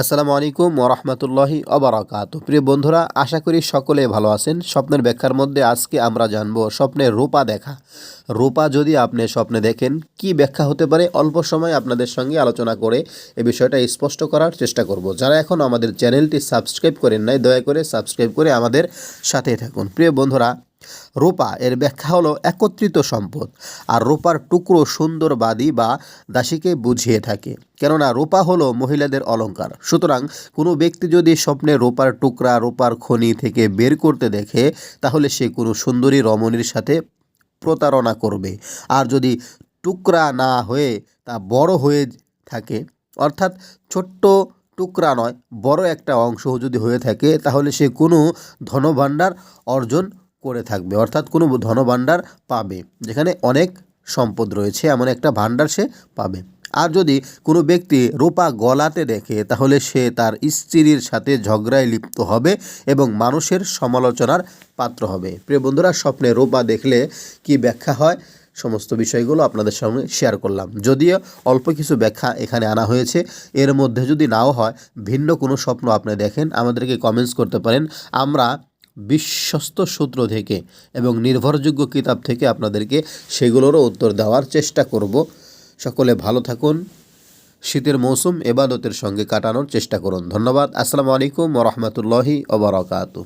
আসসালামু আলাইকুম ওরহমতুল্লাহি অবরাকাত প্রিয় বন্ধুরা, আশা করি সকলে ভালো আছেন। স্বপ্নের ব্যাখ্যার মধ্যে আজকে আমরা জানব স্বপ্নের রূপা দেখা। রূপা যদি আপনি স্বপ্নে দেখেন, কি ব্যাখ্যা হতে পারে? অল্প সময় আপনাদের সঙ্গে আলোচনা করে এ বিষয়টা স্পষ্ট করার চেষ্টা করব। যারা এখন আমাদের চ্যানেলটি সাবস্ক্রাইব করেন নাই, দয়া করে সাবস্ক্রাইব করে আমাদের সাথে থাকুন। প্রিয় বন্ধুরা রূপা এর ব্যাখ্যা হলো একত্রিত সম্পদ, আর রূপার টুকরো সুন্দরবাদী বা দাসীকে বুঝিয়ে থাকে। কেননা রূপা হলো মহিলাদের অলংকার সুতরাং কোনো ব্যক্তি যদি স্বপ্নে রূপার টুকরা, রূপার খনি থেকে বের করতে দেখে, তাহলে সে কোনো সুন্দরী রমণীর সাথে প্রতারণা করবে। আর যদি টুকরা না হয়ে তা বড় হয়ে থাকে, অর্থাৎ ছোট্ট টুকরা নয়, বড় একটা অংশ যদি হয়ে থাকে, তাহলে সে কোনো ধনভাণ্ডার অর্জন করে থাকবে, অর্থাৎ কোনো ধনভাণ্ডার পাবে, যেখানে অনেক সম্পদ রয়েছে, এমন একটা ভাণ্ডার সে পাবে। আর যদি কোনো ব্যক্তি রূপা গলাতে দেখে, তাহলে সে তার স্ত্রীর সাথে ঝগড়ায় লিপ্ত হবে এবং মানুষের সমালোচনার পাত্র হবে। প্রিয় বন্ধুরা, স্বপ্নে রূপা দেখলে কি ব্যাখ্যা হয়? সমস্ত বিষয়গুলো আপনাদের সঙ্গে শেয়ার করলাম। যদিও অল্প কিছু ব্যাখ্যা এখানে আনা হয়েছে, এর মধ্যে যদি নাও হয়, ভিন্ন কোনো স্বপ্ন আপনি দেখেন, আমাদেরকে কমেন্টস করতে পারেন। আমরা বিশ্বস্ত সূত্র থেকে এবং নির্ভরযোগ্য কিতাব থেকে আপনাদেরকে সেগুলোরও উত্তর দেওয়ার চেষ্টা করব। সকলে ভালো থাকুন, শীতের মৌসুম, এবাদতের সঙ্গে কাটানোর চেষ্টা করুন। ধন্যবাদ। আসসালামু আলাইকুম রহমতুল্লাহি ওবরাকাতু